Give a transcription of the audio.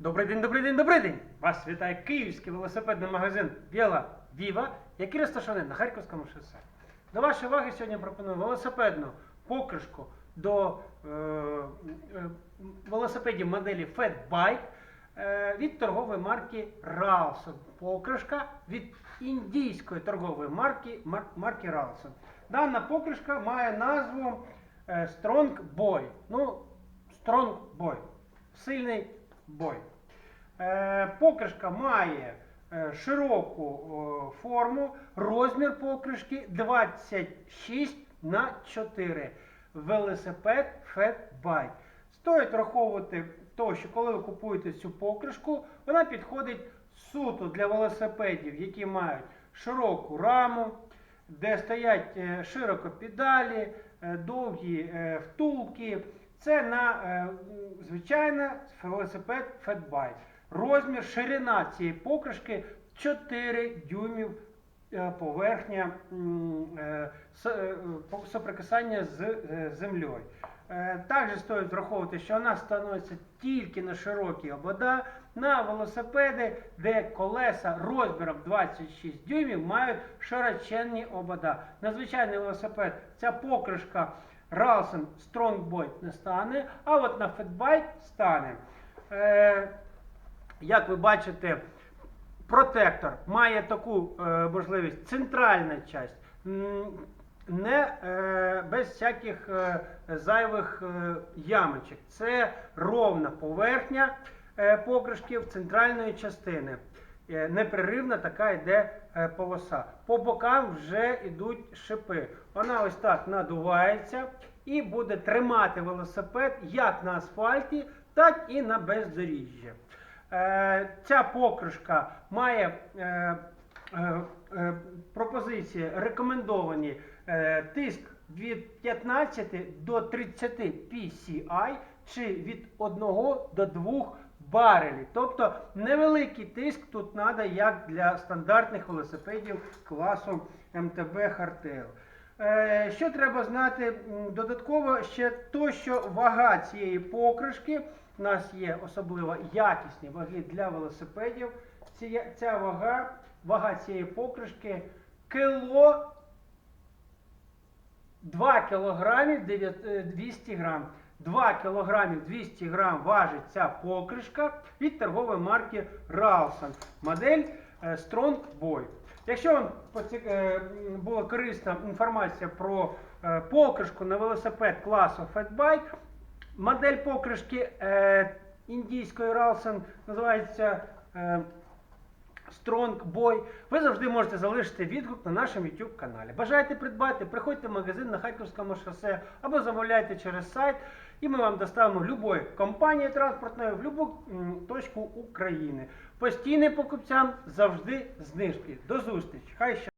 Добрий день, добрий день, добрий день! Вас вітає київський велосипедний магазин Біла Віва, який розташований на Харківському шосе. До вашої уваги сьогодні пропоную велосипедну покришку до е, е, велосипедів моделі Fatbike е, від торгової марки Ralston. Покришка від індійської торгової марки, мар- марки Ralston. Дана покришка має назву е, Strong Boy. Ну, Strong Boy. Сильний бой. Е, покришка має е, широку форму, розмір покришки 26 на 4. Велосипед Fatbike. Стоїть враховувати то, що коли ви купуєте цю покришку, вона підходить суто для велосипедів, які мають широку раму, де стоять е, широко педалі, довгі втулки. Це на е, звичайно велосипед Fatbike. Розмір, ширина цієї покришки 4 дюймів е, поверхня е, соприкасання з землею. Також стоїть враховувати, що вона становиться тільки на широкі обода, на велосипеди, де колеса розміром 26 дюймів мають широченні обода. На звичайний велосипед ця покришка Ralston Strongboy не стане, а от на Fatbike стане. Е, як ви бачите, протектор має таку е, можливість, центральна часть, не е, без всяких е, зайвих е, ямочок. Це ровна поверхня е, покришків центральної частини. Е, Непреривна така йде е, полоса. По бокам вже йдуть шипи. Вона ось так надувається і буде тримати велосипед як на асфальті, так і на бездоріжжі. Е, Ця покришка має пропозиції рекомендовані тиск від 15 до 30 PCI чи від 1 до 2 барелів. Тобто невеликий тиск тут треба як для стандартних велосипедів класу МТБ Hardtail. Е, Що треба знати додатково ще то, що вага цієї покришки у нас є особливо якісні ваги для велосипедів. Ця вага, вага цієї покришки кіло 2 кілограмів 9 е, 200 грам. 2 кілограмів 200 грам важить ця покришка від торгової марки Ralston. Модель е, Strong Boy. Якщо вам е, була корисна інформація про е, покришку на велосипед класу Fatbike, модель покришки індійської Ralston називається Strong Boy. Ви завжди можете залишити відгук на нашому YouTube каналі. Бажаєте придбати, приходьте в магазин на Харківському шосе або замовляйте через сайт, і ми вам доставимо любої компанії транспортної в будь-яку точку України. Постійним покупцям завжди знижки. До зустрічі! Хай щастить!